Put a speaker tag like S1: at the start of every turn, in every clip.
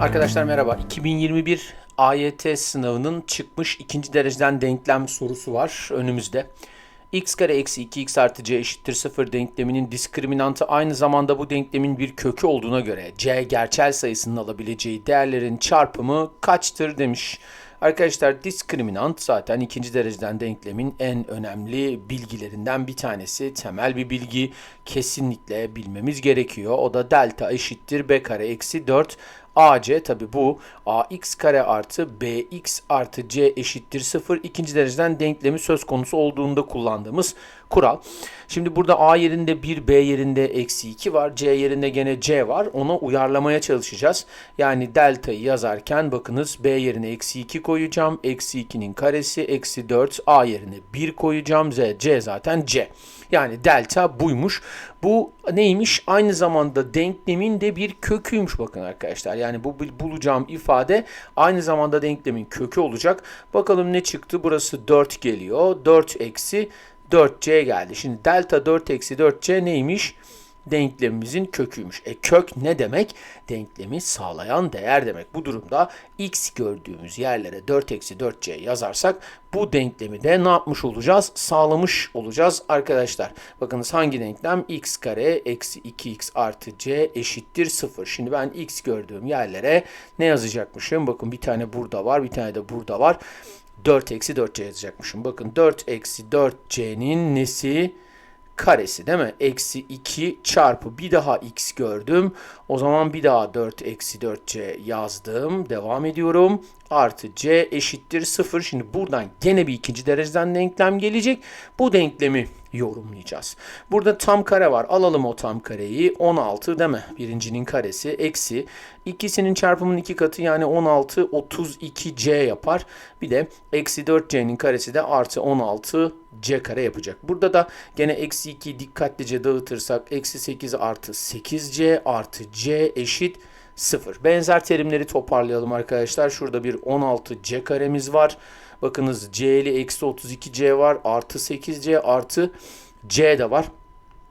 S1: Arkadaşlar merhaba. 2021 AYT sınavının çıkmış ikinci dereceden denklem sorusu var önümüzde. x kare eksi 2x artı c eşittir 0 denkleminin diskriminantı aynı zamanda bu denklemin bir kökü olduğuna göre c gerçel sayısının alabileceği değerlerin çarpımı kaçtır demiş. Arkadaşlar diskriminant zaten ikinci dereceden denklemin en önemli bilgilerinden bir tanesi. Temel bir bilgi kesinlikle bilmemiz gerekiyor. O da delta eşittir b kare eksi 4 AC tabi bu ax kare artı bx artı c eşittir 0 ikinci dereceden denklemi söz konusu olduğunda kullandığımız kural. Şimdi burada a yerinde 1 b yerinde eksi 2 var c yerinde gene c var ona uyarlamaya çalışacağız. Yani delta'yı yazarken bakınız b yerine eksi 2 koyacağım eksi 2'nin karesi eksi 4 a yerine 1 koyacağım z c zaten c. Yani delta buymuş. Bu neymiş? Aynı zamanda denklemin de bir köküymüş bakın arkadaşlar. Yani bu bulacağım ifade aynı zamanda denklemin kökü olacak. Bakalım ne çıktı? Burası 4 geliyor. 4 eksi 4c geldi. Şimdi delta 4 eksi 4c neymiş? Denklemimizin köküymüş. E kök ne demek? Denklemi sağlayan değer demek. Bu durumda x gördüğümüz yerlere 4 eksi 4c yazarsak bu denklemi de ne yapmış olacağız? Sağlamış olacağız arkadaşlar. Bakınız hangi denklem? x kare eksi 2x artı c eşittir 0. Şimdi ben x gördüğüm yerlere ne yazacakmışım? Bakın bir tane burada var, bir tane de burada var. 4 eksi 4c yazacakmışım. Bakın 4 eksi 4c'nin nesi? Karesi değil mi? Eksi 2 çarpı bir daha x gördüm. O zaman bir daha 4 eksi 4c yazdım. Devam ediyorum. Artı c eşittir 0. Şimdi buradan gene bir ikinci dereceden denklem gelecek. Bu denklemi yorumlayacağız. Burada tam kare var. Alalım o tam kareyi. 16 değil mi? Birincinin karesi eksi. ikisinin çarpımının iki katı yani 16 32c yapar. Bir de eksi 4c'nin karesi de artı 16 c kare yapacak. Burada da gene eksi 2 dikkatlice dağıtırsak eksi 8 artı 8c artı c eşit 0. Benzer terimleri toparlayalım arkadaşlar. Şurada bir 16c karemiz var. Bakınız c'li eksi 32c var. Artı 8c artı c de var.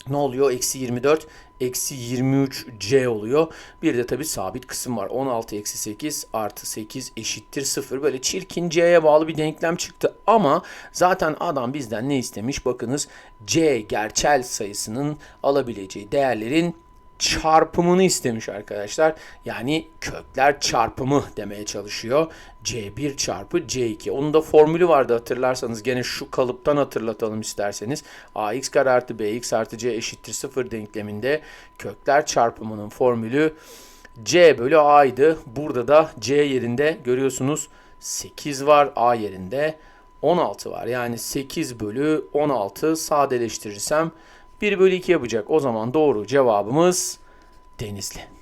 S1: Ne oluyor? Eksi 24 eksi 23c oluyor. Bir de tabi sabit kısım var. 16 eksi 8 artı 8 eşittir 0. Böyle çirkin c'ye bağlı bir denklem çıktı. Ama zaten adam bizden ne istemiş? Bakınız c gerçel sayısının alabileceği değerlerin çarpımını istemiş arkadaşlar. Yani kökler çarpımı demeye çalışıyor. C1 çarpı C2. Onun da formülü vardı hatırlarsanız. Gene şu kalıptan hatırlatalım isterseniz. AX kare artı BX artı C eşittir 0 denkleminde kökler çarpımının formülü C bölü A'ydı. Burada da C yerinde görüyorsunuz 8 var. A yerinde 16 var. Yani 8 bölü 16 sadeleştirirsem 1 bölü 2 yapacak. O zaman doğru cevabımız Denizli.